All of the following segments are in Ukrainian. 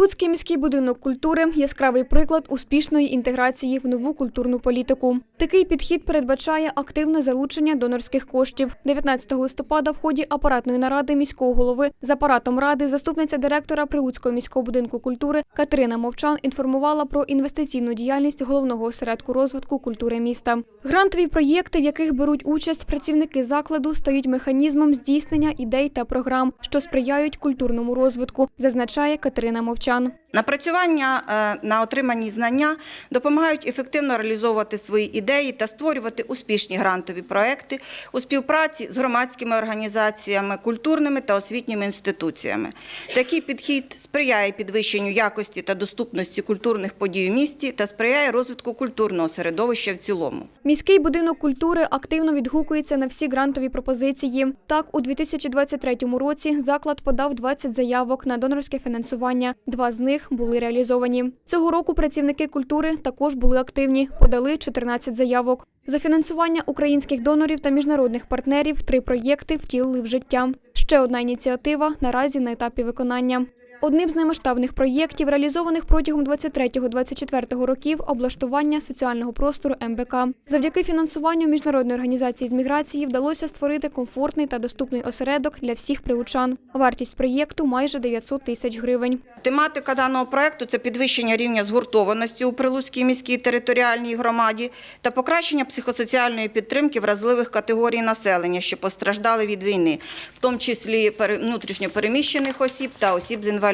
Прилуцький міський будинок культури яскравий приклад успішної інтеграції в нову культурну політику. Такий підхід передбачає активне залучення донорських коштів. 19 листопада в ході апаратної наради міського голови з апаратом ради заступниця директора Прилуцького міського будинку культури Катерина Мовчан інформувала про інвестиційну діяльність головного осередку розвитку культури міста. Грантові проєкти, в яких беруть участь працівники закладу, стають механізмом здійснення ідей та програм, що сприяють культурному розвитку, зазначає Катерина Мовчан. Напрацювання е, на отримані знання допомагають ефективно реалізовувати свої ідеї та створювати успішні грантові проекти у співпраці з громадськими організаціями, культурними та освітніми інституціями. Такий підхід сприяє підвищенню якості та доступності культурних подій у місті та сприяє розвитку культурного середовища в цілому. Міський будинок культури активно відгукується на всі грантові пропозиції. Так, у 2023 році заклад подав 20 заявок на донорське фінансування. Два з них були реалізовані. Цього року працівники культури також були активні, подали 14 заявок. За фінансування українських донорів та міжнародних партнерів три проєкти втілили в життя. Ще одна ініціатива наразі на етапі виконання. Одним з наймасштабних проєктів, реалізованих протягом 23-24 років, облаштування соціального простору МБК. Завдяки фінансуванню міжнародної організації з міграції вдалося створити комфортний та доступний осередок для всіх прилучан. Вартість проєкту майже 900 тисяч гривень. Тематика даного проекту це підвищення рівня згуртованості у Прилуцькій міській територіальній громаді та покращення психосоціальної підтримки вразливих категорій населення, що постраждали від війни, в тому числі пере- внутрішньо переміщених осіб та осіб з інвалідністю.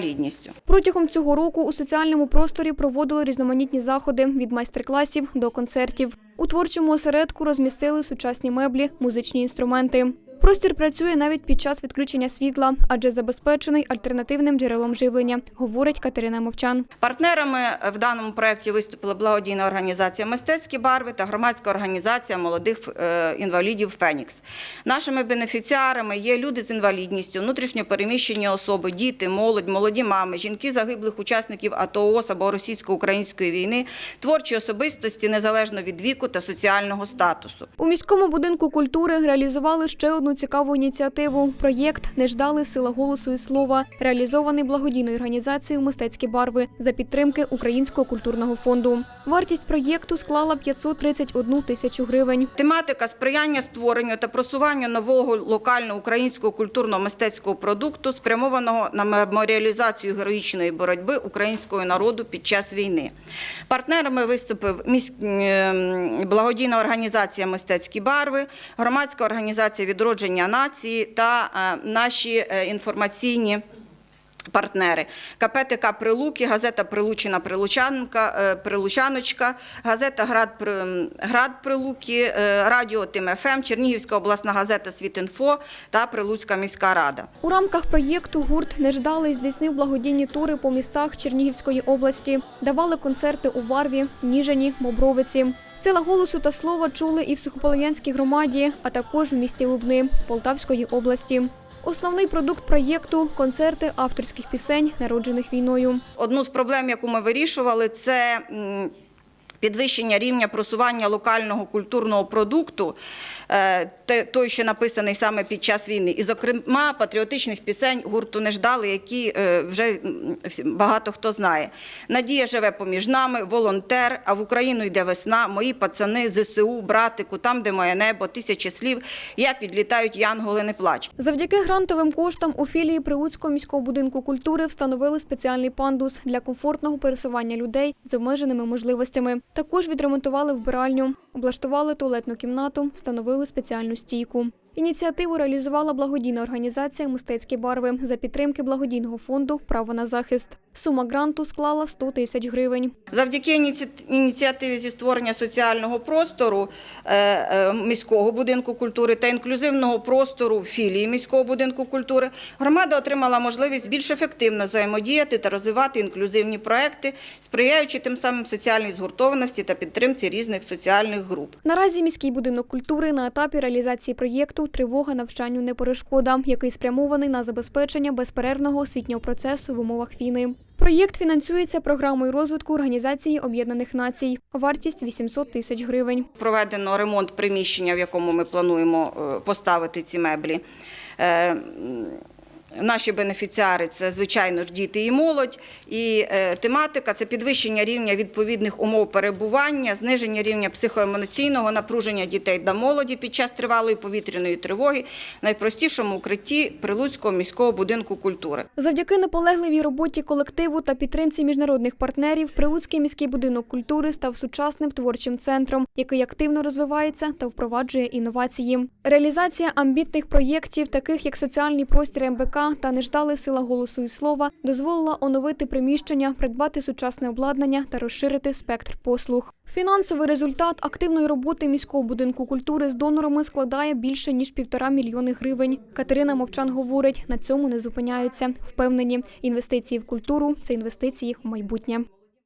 Протягом цього року у соціальному просторі проводили різноманітні заходи від майстер-класів до концертів. У творчому осередку розмістили сучасні меблі, музичні інструменти. Простір працює навіть під час відключення світла, адже забезпечений альтернативним джерелом живлення, говорить Катерина Мовчан. Партнерами в даному проєкті виступила благодійна організація Мистецькі барви та громадська організація молодих е, інвалідів Фенікс. Нашими бенефіціарами є люди з інвалідністю, внутрішньо переміщені особи, діти, молодь, молоді мами, жінки загиблих учасників АТО ООС або російсько-української війни, творчі особистості незалежно від віку та соціального статусу. У міському будинку культури реалізували ще одну цікаву ініціативу. Проєкт Не ждали сила голосу і слова, реалізований благодійною організацією Мистецькі барви за підтримки Українського культурного фонду. Вартість проєкту склала 531 тисячу гривень. Тематика сприяння створенню та просуванню нового локального українського культурно-мистецького продукту, спрямованого на меморіалізацію героїчної боротьби українського народу під час війни. Партнерами виступив міськ... ем, благодійна організація Мистецькі барви, громадська організація відродження нації та е, наші е, інформаційні. Партнери КПТК Прилуки, газета Прилучина Прилучанка, е, Прилучаночка, газета Град, Град Прилуки, е, Радіо Тим ФМ, Чернігівська обласна газета Світінфо та Прилуцька міська рада. У рамках проєкту гурт Не ждали здійснив благодійні тури по містах Чернігівської області. Давали концерти у Варві, Ніжині, Бобровиці. Сила голосу та слова чули і в Сухополянській громаді, а також в місті Лубни Полтавської області. Основний продукт проєкту концерти авторських пісень, народжених війною. Одну з проблем, яку ми вирішували, це підвищення рівня просування локального культурного продукту, е, той, що написаний саме під час війни, і, зокрема, патріотичних пісень гурту не ждали, які е, вже багато хто знає. Надія живе поміж нами, волонтер, а в Україну йде весна, мої пацани, ЗСУ, братику, там, де моє небо, тисячі слів, як відлітають янголи, не плач. Завдяки грантовим коштам у філії Прилуцького міського будинку культури встановили спеціальний пандус для комфортного пересування людей з обмеженими можливостями. Також відремонтували вбиральню, облаштували туалетну кімнату, встановили спеціальну стійку. Ініціативу реалізувала благодійна організація Мистецькі барви за підтримки благодійного фонду Право на захист. Сума гранту склала 100 тисяч гривень. Завдяки ініціативі зі створення соціального простору е, е, міського будинку культури та інклюзивного простору філії міського будинку культури громада отримала можливість більш ефективно взаємодіяти та розвивати інклюзивні проекти, сприяючи тим самим соціальній згуртованості та підтримці різних соціальних груп. Наразі міський будинок культури на етапі реалізації проєкту Тривога навчанню не перешкода, який спрямований на забезпечення безперервного освітнього процесу в умовах війни. Проєкт фінансується програмою розвитку Організації Об'єднаних Націй. Вартість 800 тисяч гривень. Проведено ремонт приміщення, в якому ми плануємо е, поставити ці меблі. Наші бенефіціари це звичайно ж діти і молодь. І е, тематика це підвищення рівня відповідних умов перебування, зниження рівня психоемоційного напруження дітей та молоді під час тривалої повітряної тривоги найпростішому укритті Прилуцького міського будинку культури. Завдяки наполегливій роботі колективу та підтримці міжнародних партнерів Прилуцький міський будинок культури став сучасним творчим центром, який активно розвивається та впроваджує інновації. Реалізація амбітних проєктів, таких як соціальний простір МБК та неждали сила голосу і слова, дозволила оновити приміщення, придбати сучасне обладнання та розширити спектр послуг. Фінансовий результат активної роботи міського будинку культури з донорами складає більше ніж півтора мільйони гривень. Катерина Мовчан говорить, на цьому не зупиняються. Впевнені, інвестиції в культуру це інвестиції в майбутнє.